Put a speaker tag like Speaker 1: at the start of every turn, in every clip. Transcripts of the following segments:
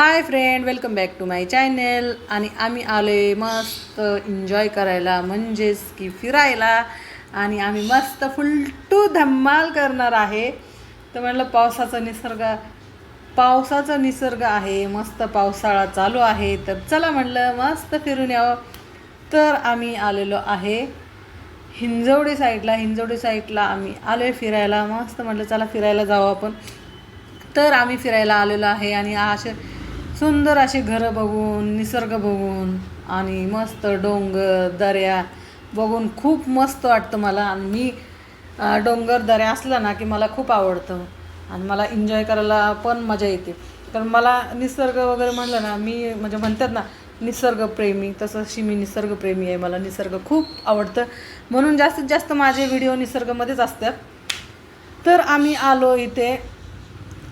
Speaker 1: Hi friend welcome back to my channel आणि आम्ही आलो आहे मस्त एन्जॉय करायला म्हणजेच की फिरायला. आणि आम्ही मस्त फुलटू धम्माल करणार आहे. तर म्हटलं पावसाचा निसर्ग पावसाचा निसर्ग आहे मस्त पावसाळा चालू आहे. तर चला म्हटलं मस्त फिरून यावं. तर आम्ही आलेलो आहे हिंजवडी साईडला. हिंजवडी साईडला आम्ही आलो आहे फिरायला. मस्त म्हटलं चला फिरायला जाऊ आपण. तर आम्ही फिरायला आलेलो आहे आणि असे सुंदर अशी घरं बघून निसर्ग बघून आणि मस्त डोंगर दऱ्या बघून खूप मस्त वाटतं मला. आणि मी डोंगर दऱ्या असलं ना की मला खूप आवडतं आणि मला एन्जॉय करायला पण मजा येते. कारण मला निसर्ग वगैरे म्हणलं ना मी म्हणजे म्हणतात ना निसर्गप्रेमी तसंशी मी निसर्गप्रेमी आहे. मला निसर्ग खूप आवडतं. म्हणून जास्तीत जास्त माझे व्हिडिओ निसर्गमध्येच असतात. तर आम्ही आलो इथे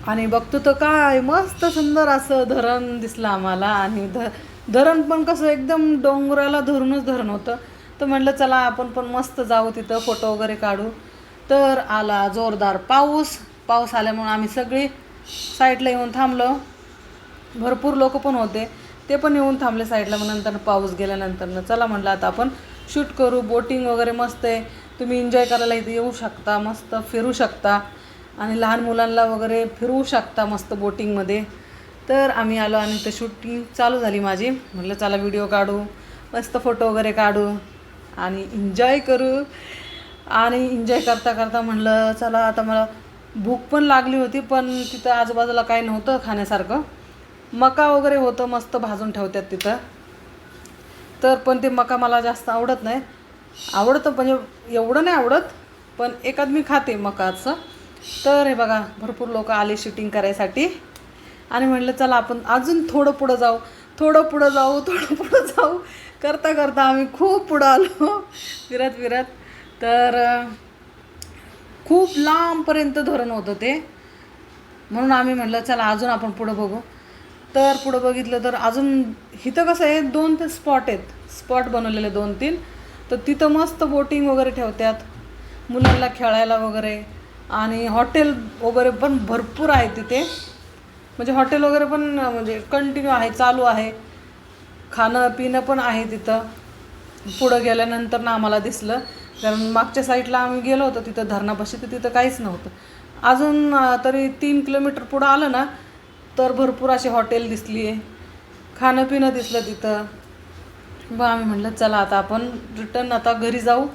Speaker 1: आणि बघतो तर काय मस्त सुंदर असं धरण दिसलं आम्हाला. आणि ध धरण पण कसं एकदम डोंगराला धरूनच धरण होतं. तर म्हटलं चला आपण पण मस्त जाऊ तिथं फोटो वगैरे काढू. तर आला जोरदार पाऊस. पाऊस आल्यामुळे आम्ही सगळी साईडला येऊन थांबलो. भरपूर लोक पण होते. ते पण येऊन थांबले साईडला मग नंतर पाऊस गेल्यानंतर. चला म्हटलं आता आपण शूट करू. बोटिंग वगैरे मस्त आहे. तुम्ही एन्जॉय करायला इथे येऊ शकता मस्त फिरू शकता. आणि लहान मुलांना वगैरे फिरवू शकता मस्त बोटिंगमध्ये. तर आम्ही आलो आणि ते शूटिंग चालू झाली माझी. म्हटलं चला व्हिडिओ काढू मस्त फोटो वगैरे काढू आणि एन्जॉय करू. आणि एन्जॉय करता करता म्हटलं चला आता मला भूक पण लागली होती पण तिथं आजूबाजूला काही नव्हतं खाण्यासारखं. मका वगैरे होतं मस्त भाजून ठेवतात तिथं. तर पण ते मका मला जास्त आवडत नाही. आवडतं म्हणजे एवढं नाही आवडत पण एकाद मी खाते मकाचं. तर हे बघा भरपूर लोक आले शूटिंग करायसाठी. आणि म्हटलं चला आपण अजून थोडं पुढं जाऊ. थोडं पुढं जाऊ थोडं पुढं जाऊ. करता करता आम्ही खूप पुढं आलो. फिरत फिरत तर खूप लांबपर्यंत धरण होतं ते. म्हणून आम्ही म्हटलं चला अजून आपण पुढं बघू. तर पुढं बघितलं तर अजून इथं कसं आहे दोन ते स्पॉट आहेत. स्पॉट बनवलेले दोन तीन तर तिथं मस्त बोटिंग वगैरे ठेवतात. मुलांना खेळायला वगैरे. आणि हॉटेल वगैरे पण भरपूर आहे तिथे. म्हणजे हॉटेल वगैरे पण म्हणजे कंटिन्यू आहे चालू आहे. खाणं पिणं पण आहे तिथं. पुढं गेल्यानंतर ना आम्हाला दिसलं. कारण मागच्या साईडला आम्ही गेलो होतो तिथं धरणापाशी तर तिथं काहीच नव्हतं. अजून तरी तीन किलोमीटर पुढं आलं ना तर भरपूर अशी हॉटेल दिसली आहे. खाणं पिणं दिसलं तिथं. मग आम्ही म्हटलं चला आता आपण रिटर्न आता घरी जाऊ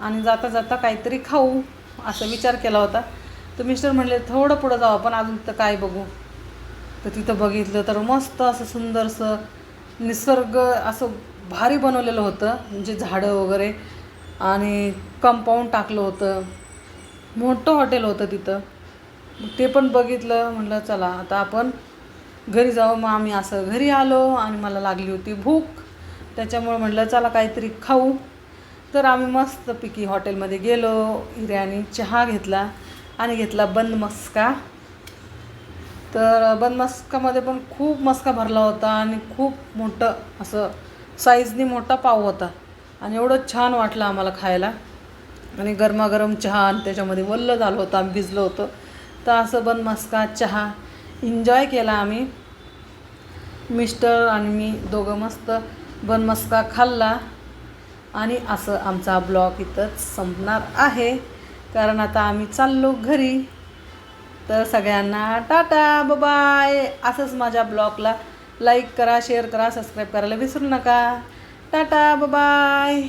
Speaker 1: आणि जाता जाता काहीतरी खाऊ. असा विचार केला होता. तर मिस्टर म्हणले थोडं पुढं जाऊ आपण अजून तिथं काय बघू? तर तिथं बघितलं तर मस्त असं सुंदरसं निसर्ग असं भारी बनवलेलं होतं. म्हणजे झाडं वगैरे आणि कंपाऊंड टाकलं होतं. मोठं हॉटेल होतं तिथं. ते पण बघितलं म्हटलं चला आता आपण घरी जाऊ मग आम्ही असं घरी आलो आणि मला लागली होती भूक. त्याच्यामुळे म्हटलं चला काहीतरी खाऊ. तर आम्ही मस्तपैकी हॉटेलमध्ये गेलो हिऱ्याने चहा घेतला आणि घेतला बंद मस्का तर बंद मस्कामध्ये पण खूप मस्का भरला होता आणि खूप मोठं असं साईजनी मोठा पाव होता आणि एवढं छान वाटलं आम्हाला खायला. आणि गरमागरम चहा आणि त्याच्यामध्ये वल्ल झालं होतं आम्ही भिजलो होतो. तर असं बंद मस्का चहा एन्जॉय केला आम्ही. मिस्टर आणि मी दोघं मस्त बनमस्का खाल्ला. आणि असं आमचा ब्लॉग इथंच संपणार आहे. कारण आता आम्ही चाललो घरी. तर सगळ्यांना टाटा बाय असंच माझ्या ब्लॉगला लाईक करा शेअर करा सबस्क्राईब करायला विसरू नका. Tata bye